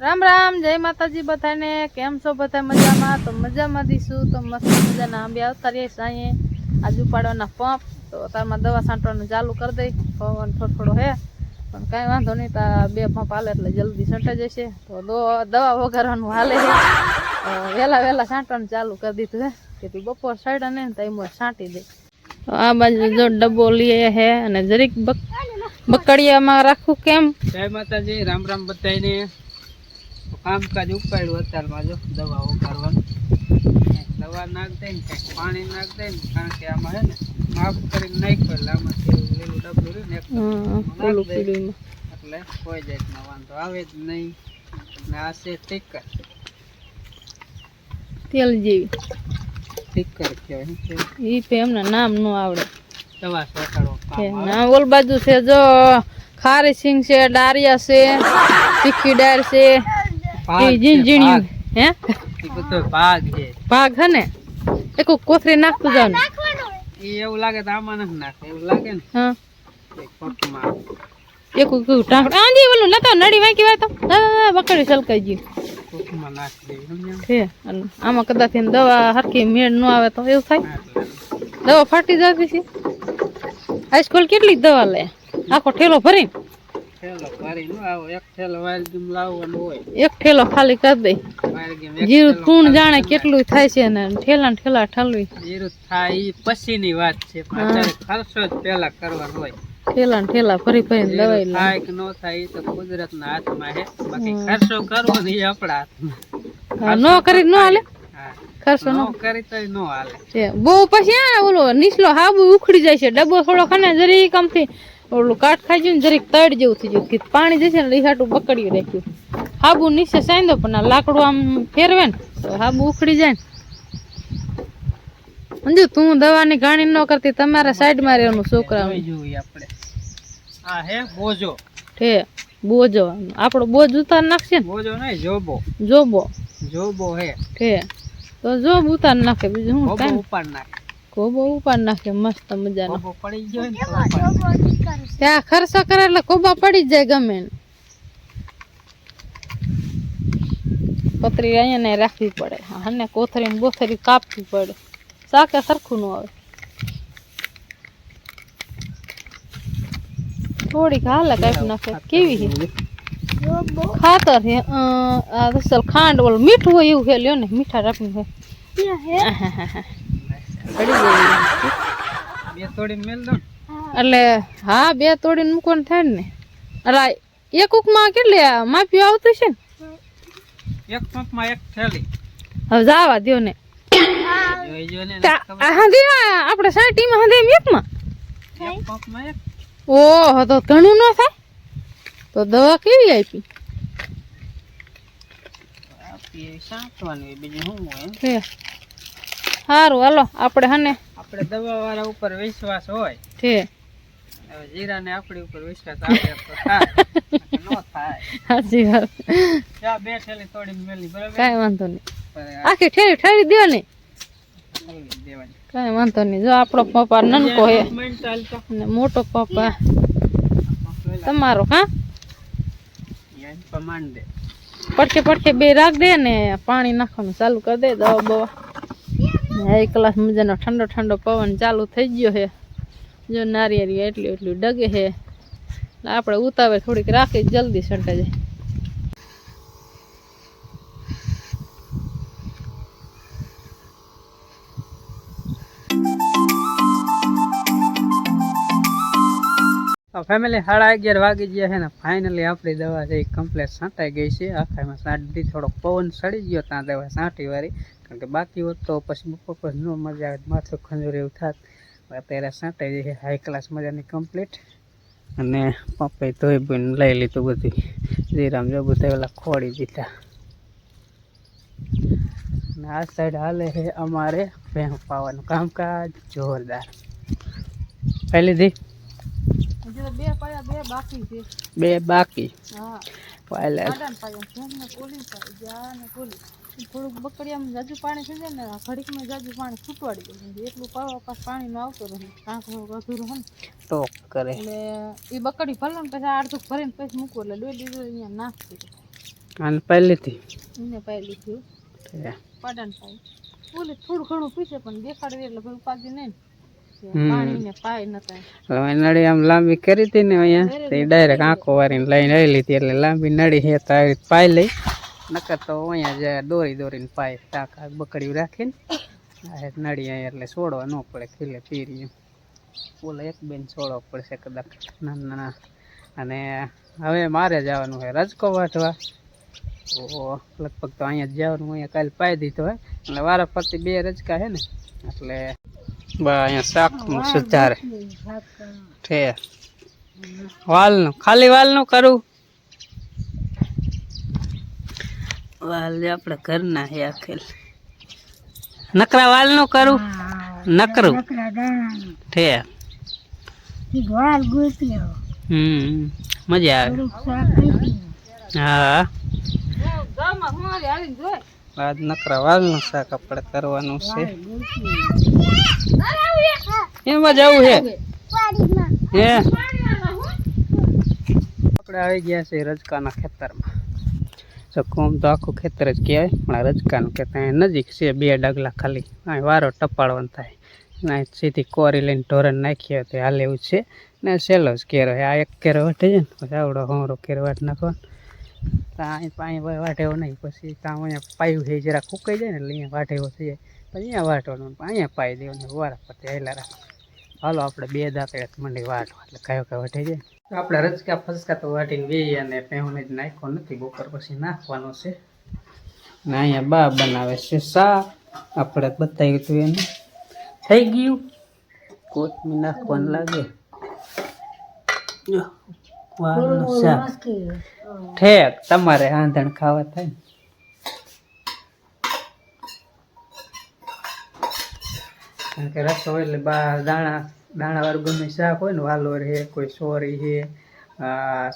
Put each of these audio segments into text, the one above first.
રામ રામ, જય માતાજી બધાને. કેમ છો બધા મજામાં? તો મજામાં દીશું. તો મસ્ત મજાના આંબે આવતા રહીએ સાંયે આજુ પાડવાના પંપ. તો તારમાં દવા છાંટવાનું ચાલુ કરી દઈ. પવન થોડો થોડો હે. પણ કાંઈ વાંધો નહીં, તા બે પંપ હાલે એટલે જલ્દી છંટાઈ જશે. તો દવા વઘારવાનું હાલે વહેલા વહેલા છાંટવાનું ચાલુ કરી દીધું હે. કે તું બપોર સાઈડ ને એમ છાંટી દે. તો આ બાજુ જો ડબ્બો લઈએ હે અને જરીક બક, બકડિયામાં રાખું કેમ? જય માતાજી, રામ રામ બધાને કામકાજ ઉપાડ્યું અત્યારમાં જો દવા કરવાનું દવા નાખ દે ને કંઈક પાણી નાખ દે ને કારણ કે આમાં છે ને માફ કરીને નાખ્યું એટલે આમાં લીલું ડબલું રહ્યું ને એટલે કોઈ જાતનો વાંધો આવે જ નહીં. ને આ છે ટીકર. તેલ જેવી. ટીકર કહેવાય એ તો એમને નામ ન આવડે. દવા આવે. ના ઓલ બાજુ છે જો ખારી સિંગ છે ડારિયા છે તીખી ડાળ છે ભાગ એ છે, ઝીણઝીણી ભાગ. હે? ભાગ છે. ભાગ હે ને? એક કોથરી નાખતું જાવ ને. એવું લાગે તો આમાં નથી નાખે એવું લાગે ને? હા. એક ટાંકડ આંધી ઓલું નતો નડી વાંકી બકડી સલકાઈ ગયું. આમાં કદાચ દવા હરખી મેળ ન આવે તો એવું થાય. દવા ફાટી જતી છે હાઈસ્કૂલ કેટલી દવા લે? આખો ઠેલો ભરીને? એક ઠેલો ખાલી કરી દઈ જીરું તું જાણે કેટલું થાય છે ને ઠેલા ઠેલા ઠલવી. જીરું થાય પછી ની વાત છે હા. ખર્ચો જ પેલા કરવાનો હોય. ઠેલા ઠેલા ફરી ફરી દવાઈ થાય કે ન થાય તો કુદરતના હાથમાં છે બાકી ખર્ચો કરવો ને ઈ આપણા હાથમાં. નો કરી નો હાલે? ખર્ચો નો નો કરી તો નો હાલે. બહુ પછી આ ઓલો નીચલો હાબુ ઉખડી જાય છે. ડબ્બો થોડો ખને જરી આમથી ઓલું કાટ ખાઈ ગયું ને જરીક તળ જેવું થઈ ગયું. કે પાણી જશે ને રીહાટું બકડ્યું રાખ્યું. હાબુ નીચે સાંધો પણ આ લાકડું આમ ફેરવે ને તો હાબુ ઉખડી જાય ને. સમજુ તું દવાની ઘાણી ન કરતી તમારા સાઈડમાં રહેવાનું છોકરા આપણે. આ હે બોજો. ઠે બોજો. આપણો બોજ ઉતાર નાખશે ને. બોજો નહીં જોબો. જોબો. જોબો હે. ઠે તો જોબ ઉતાર નાખે બીજું હું ઉપાડ નાખે. કોબો ઉપાડ નાખે મસ્ત મજાનો બોબો પડી ગયો ને તો ઉપાડ નાખે. ત્યાં ખર્ચો કરે એટલે કોબા પડી જ જાય ગમે એને. પતરી અહીંયા ને રાખવી પડે અને કોથરી ને બોથરી કાપવી પડે શાકે સરખું ન આવે થોડીક હાલે કાપી નાખે કેવી છે ખાતર છે અ, આ અસલ ખાંડ ઓલું મીઠું હોય એવું છે લ્યો ને મીઠા રાખવું હોય પડી જાય બે થોડી મેલ દો એટલે હા બે તોડીને મૂકવાનું થાય ને. એટલે એક ઉકમાં કેટલી માફી આવતું છે ને? એક પંપમાં એક થેલી હવે જાવા દ્યો ને. હાંધી આપણે સાઈટીમાં હાંધી એમ એકમાં ઓહો તો ઘણું ન થાય? તો દવા કેવી આપી? આપી સાંટવાની બીજું શું હોય? સારું હાલો આપણે હને આપણે દવા વાળા ઉપર વિશ્વાસ હોય. છે. જીરા જીરાને આપણી ઉપર વિશ્વાસ આવે તો થાય ન સાચી વાત. ત્યાં બે ઠેલી તોડીને મેલી બરાબર? કાંઈ વાંધો નહીં. આખી ઠેરી ઠેરી દો ને. કાંઈ વાંધો નહીં. જો આપણો પપ્પા નનકો હે. મોટો પપ્પા. તમારો હા? પડકે પડખે બે રાખ દે ને પાણી નાખવાનું ચાલુ કરી દે દવા બવા. ને એક કલાક મજાનો ઠંડો ઠંડો પવન ચાલુ થઈ ગયો છે જો નારિયેળી એટલી એટલી ડગે છે આપણે ઉતાવે થોડીક રાખી જલ્દી જાય. ફેમિલી સાડા અગિયાર વાગી ગયા છે ને ફાઇનલી આપણી દવા છે એ કમ્પ્લેટ છાંટાઈ ગઈ છે. આખામાં સાંટી થોડોક પવન સડી ગયો, ત્યાં દવા છાંટી વાળી. કારણ કે બાકી હોત તો પછી બપોર પછી ન મજા આવે. માથું ખંજોર એવું થાત. અત્યારે છાંટાઈ ગઈ હાઈ ક્લાસ મજાની કમ્પ્લીટ અને પપ્પાએ ધોઈ બોઈને લઈ લીધું બધું. જીરામ જો બધા પેલા ખોડી દીધા. અને આ સાઈડ હાલે છે અમારે ભેંસ પાવાનું કામકાજ. જોરદાર. પહેલી દી? બે બાકી છે. બે બાકી? હા. પહેલે પાયા પાય થોડુંક બકડીયામાં જાજુ પાણી થઈ જાય ને ઘડીકમાં જાજુ પાણી છૂટવાડી જાય એટલું પાવા પાસ પાણી નો આવતો રહે કાંક અધૂરું હોય ને. તો કરે. એટલે એ બકડી ભલે ને પછી અડધું ભરીને પછી મૂકવું એટલે દોઢ લીટર અહીંયા નાખતી અને પહેલેથી? એને પહેલી થયું. ઠે. પાડાને પાય ઓલી થોડું ઘણું પીશે પણ દેખાડવી એટલે કોઈ ઉપાધી નહીં પાય નળી આમ લાંબી કરી હતી ને અહીંયા ડાયરેક્ટ આંખો વારીને લઈને આવી લીધી એટલે લાંબી નળી હે તો આવી પાઈ લઈ. નકર તો અહીંયા જે દોરી દોરીને પાય ટાંકા બકડી રાખીને નડી અહીંયા એટલે છોડવા ન પડે, ખીલે પીરી ઓલા એક બેન છોડવા પડશે કદાચ નાના ના ના. અને હવે મારે જવાનું હોય રજકો વાટવા તો લગભગ તો અહીંયા જ જવાનું, અહીંયા કાલે પાઈ દીધો હોય એટલે વારા ફરતી બે રજકા છે ને, એટલે અહીંયા શાકનું સુધારે છે. વાલનું, ખાલી વાલનું કરું? વાલ જે આપણે ઘરના હે આખેલ. નકરા વાલનું કરું? નકરું. છે. હમ મજા આવે. હા. આજ નકરા વાલનું શાક આપણે કરવાનું છે. એમાં જવું છે. હે. આપણે આવી ગયા છે રજકાના ખેતરમાં. તો કોમ તો આખું ખેતર જ કહેવાય, પણ રજકાનું કે ત્યાં નજીક છે, બે ડગલા ખાલી. અહીં વારો ટપાળવાનો થાય. અહીં સીધી કોરી લઈને ઢોરણ નાખીએ તો હાલે એવું છે. ને સહેલો જ કેરો આ એક કેરો વાટે છે ને, પછી આવડો હોમરો કેરો વાટ નાખવાનો. તો અહીં પાણી વાટેવો નહીં. પછી ત્યાં અહીંયા પાયું છે જરા ફૂકાઈ જાય ને એટલે અહીંયા વાટેવો થઈ જાય. પછી અહીંયા વાટવાનું અહીંયા પાઈ દેવાનું, વારા પછી હેલા રાખ હાલો, આપણે બે દાંતે મંડી વાટવા એટલે કયો કયો વાટે જાય આપણે રચકા ફસકા તો વાટીને બે અને પહેને જ નાખ્યો નથી, બપોર પછી નાખવાનો છે. ને અહીંયા બા બનાવે છે સા આપણે બતાવ્યું હતું એને. થઈ ગયું? કોથમી નાખવાનું લાગે? ઠેક, તમારે આંધણ ખાવા થાય ને. કારણ કે રસો એટલે બા દાણા દાણાવાળું ગમે શાક હોય ને, વાલોર છે, કોઈ સોરી છે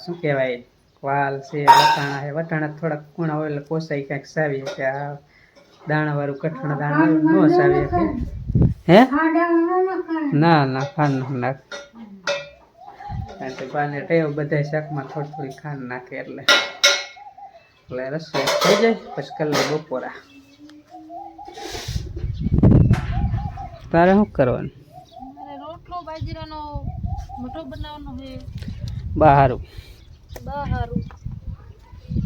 શું કહેવાય, વાલ છે, વટાણા છે. વટાણા થોડાક કૂણા હોય એટલે કોસાઈ ક્યાંક સાવીએ કે આ દાણાવાળું કઠણ દાણા ન સાવી કે. હે? ના ના, ખાંડ ન નાખ. કારણ કે બાને ટેવ બધા શાકમાં થોડી થોડી ખાંડ નાખે એટલે. એટલે રસોઈ થઈ જાય, પછી કલાક બપોરા. તારે શું કરવાનું? રોટલો બાજરાનો મોટો બનાવવાનો છે. બહારું. બહારું.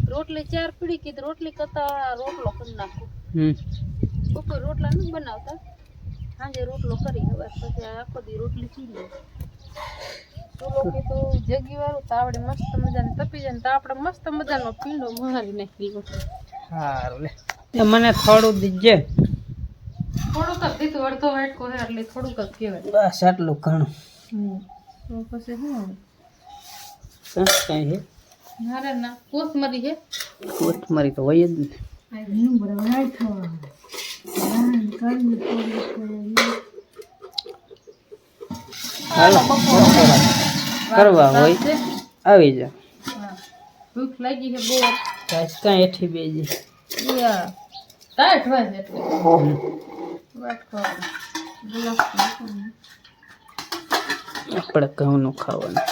રોટલી ચાર પીડી કીધી રોટલી કરતા રોટલો કરી નાખું. હમ. બપોર રોટલા નથી બનાવતા. સાંજે રોટલો કરી હવે પછી આખો દી રોટલી પી લે. ચૂલો કે જગી વાળું તો આવડે મસ્ત મજાને તપી જાય ને તો આપણે મસ્ત મજાનો પીંડો મારી નાખી સારું લે. એ મને થોડું દીજે. થોડુંક જ દીધું અડધો વાટકો હે એટલે થોડુંક જ કહેવાય. બસ આટલું ઘણું. તો પછી શું હવે? બસ કાંઈ હે મારે ના કોથમરી છે? કોથમરી તો હોય જ ને. હાલો બપોરા કરવા હોય. છે? આવી જા હા. ભૂખ લાગી છે બહુ. કાંઈ કાંઈ હેઠી બેજી યા ટાઈટ હોય છે આપણે ઘઉંનું ખાવાનું.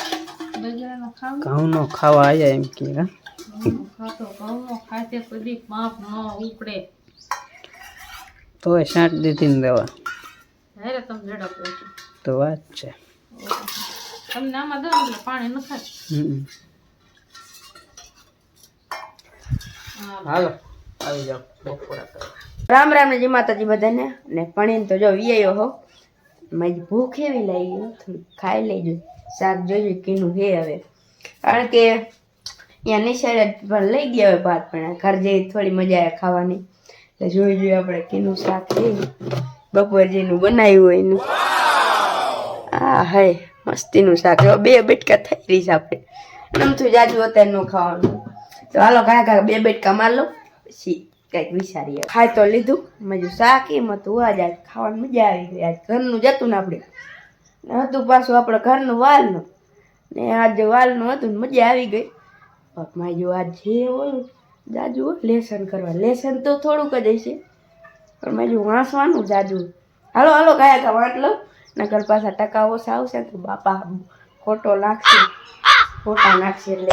ઘઉંનો ખાવા આવ્યા એમ કે તો ઘઉંનો ખાતો ઘઉંનો ખાય તે કદી પાપ ન ઉપડે. તોય સાંટ દીધી ને દવા તો વાત છે. તમને આમાં દો એટલે પાણી ન ખાય. હાલો. આવી જાઓ બપોરા રામ રામ ને જી માતાજી બધાને. ને પણીને તો જો વિયો હો. મારી ભૂખ એવી લાગી થોડી ખાઈ લેજો. શાક જોજો કીનું હે હવે. કારણ કે અહીંયા નિશાળે પણ લઈ ગયા હોય ભાત, પણ ઘર જેવી થોડી મજા આવે ખાવાની. એટલે જોઈ જોઈએ આપણે કીનું શાક છે બપોર બનાવ્યું હોય એનું. હા હાય મસ્તીનું શાક. બે બેટકા થઈ રહી છે આપણે. થયું જાજુ અત્યારે ન ખાવાનું. તો હાલો કાંઈ કાંઈ બે બેટકા માર લો. પછી કંઈક વિચારીએ. ખાય તો લીધું. મજુ શાક એમ હતું. આજ આજ ખાવાની મજા આવી ગઈ. આજ ઘરનું જતું ને આપણે. ને હતું પાછું આપણે ઘરનું વાલનું. ને આજ વાલનું હતું ને મજા આવી ગઈ. પપ્પા જો આજ જે ઓલું જાજુ લેસન કરવા. લેસન તો થોડુંક જ હશે. પણ મેં જો વાંચવાનું જાજુ. હાલો હાલો કયા કા વાંટ લો નકર પાછા ટકા ઓછા આવશે તો બાપા ખોટો નાખશે. ખોટા નાખશે એટલે.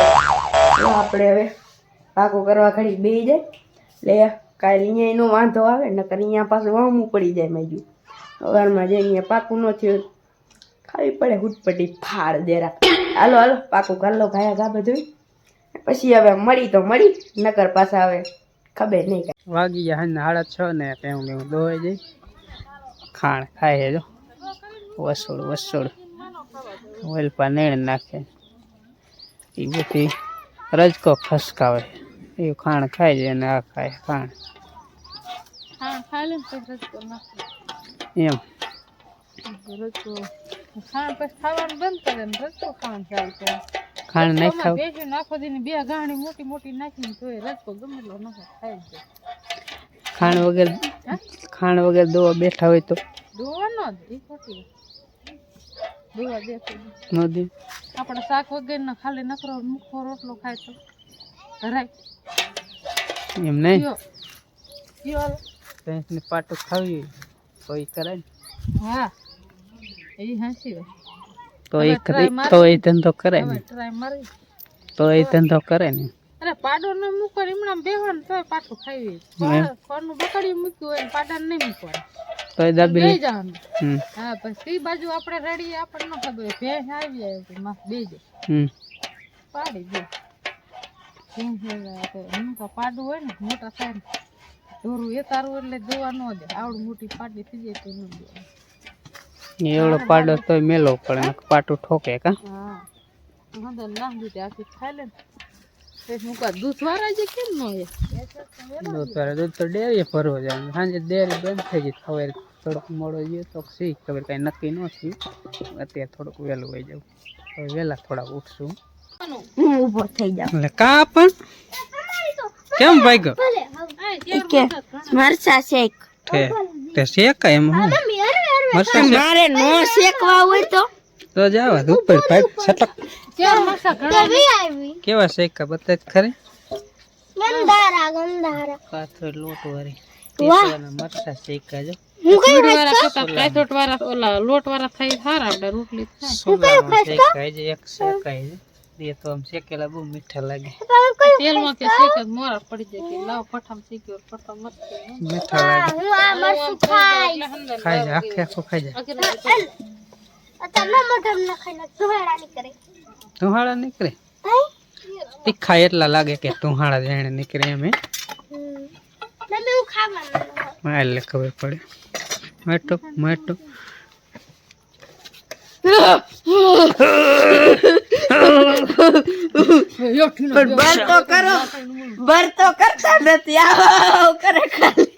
આપણે હવે પાકું કરવા ઘડી બે જાય. એટલે કાલે અહીંયા એનો વાંધો આવે, નકર અહીંયા પાછું વામું પડી જાય મેજું. સવારમાં જે અહીંયા પાકું ન થયું ખાવી પડે હુટપટી ફાળ દેરા હાલો હાલો, પાકું કાલો ખાયા ગા બધું. પછી હવે મળી તો મળી, નકર પાછા હવે ખબર નહીં કાંઈ. વાગી ગયા હાંજના સાડા છ ને પેવું પેવું દોવાઈ જાય ખાણ ખાય જો. વસોડ વસોડ વેલપા નેણ નાખે. એ બધી રજકો ખસકાવે એ ખાણ ખાય છે અને આ ખાય ખાણ. હા ખાઈ લે ને નાખો એમ. ખાણ પછી ખાવાનું બંધ કરે ને કરે. ખાણ નહીં ખાવ? બેસી નાખો દીને બે ગાણી મોટી મોટી નાખીને તોય રજકો ગમે નાખો ખાઈ જાય ખાણ વગર ખાણ વગર દોવા બેઠા હોય તો? ખોટી દોવા દેખો નદી આપણે શાક વગર ખાલી નકરો મુખો રોટલો ખાય તો. ધરાય એમ નહીં? ભેંસ ને. પાટું ખાવી એ કરે હા. એ હાંસી તો એ કરે તો એ ધંધો કરે ને. તો એ ધંધો કરે ને. અરે પાડો ન મૂકો એમણામ ને તોય પાટો એમ? કોનું બકડી મૂક્યું હોય ને પાડાને નહીં મૂકવા તો એ દાબી લઈ જવાનું હા પછી એ બાજુ આપણે રેડી આપણને ન ખબર ભેંસ આવી જાય બે જાય. પાડી દે. તો નૂકા પાડું હોય ને મોટા થાય ને ઢોરું એ તારું એટલે જોવા ન દે આવડું મોટી પાડી થઈ જાય તો ન દે એવડો પાડો તોય મેલો પડે પાટું ઠોકે કા? હા અંદર દીધી આખી ખાઈ લે દૂધ વાળા જે કેમ ન હોય દૂધ વાળા દૂધ તો ડેરી ભરવો જાય સાંજે ડેરી બંધ થઈ ગઈ, ખબર થોડોક મોડો ગયો તો શી ખબર કાંઈ નક્કી ન થયું. અત્યારે થોડુંક વહેલું હોય જવું. હવે વહેલા થોડાક ઉઠશું. હું ઊભો થઈ જાઉં. એટલે કા પણ કેમ ભાઈ ગયો ઈ કે મરચા શેક. તે શેક એમ હું. મારે નો શેકવા હોય તો? તો જાવ ઉપર ભાઈ છટક. મરસા કેવા શેકા બતા ખરે ખરી. ગંધારા ગંધારા. કાથો લોટ વાળી. ટેકવાના શેકા જો વાળા કરતા વાળા ઓલા લોટ વાળા થઈ સારા આપણે રોટલી થાય. શેકાય એક શેકાય છે એ તો આમ શેકેલા બહુ મીઠા લાગે. તેલમાં કે શેક જ મોરા પડી જાય કે લાવ પઠામ શીખ્યો પઠામ મત મીઠા લાગે. ખાઈ જાય આખે આખું ખાઈ જાય તુહાળા નીકળે. તીખા એટલા લાગે કે તુહાળા જાણે નીકળે એમ હે? હા, એટલે ખબર પડે. માટો માટો પણ બર તો કરો. બર તો કરતા નથી. આવો કરે ખાલી.